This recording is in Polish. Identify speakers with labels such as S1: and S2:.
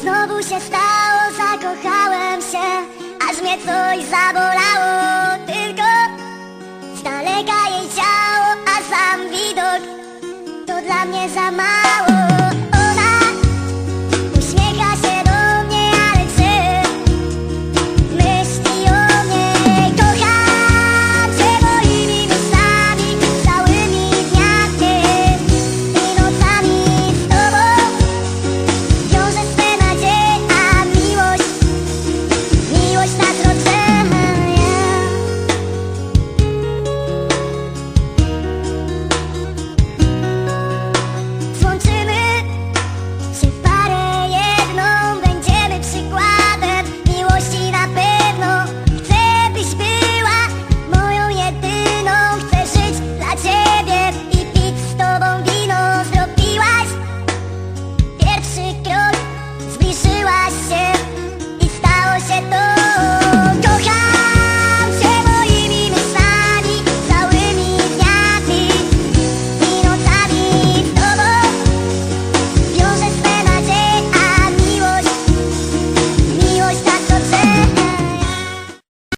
S1: znowu się stało, zakochałem się Aż mnie coś zabolało. Tylko z daleka jej ciało, a sam widok To dla mnie za mało.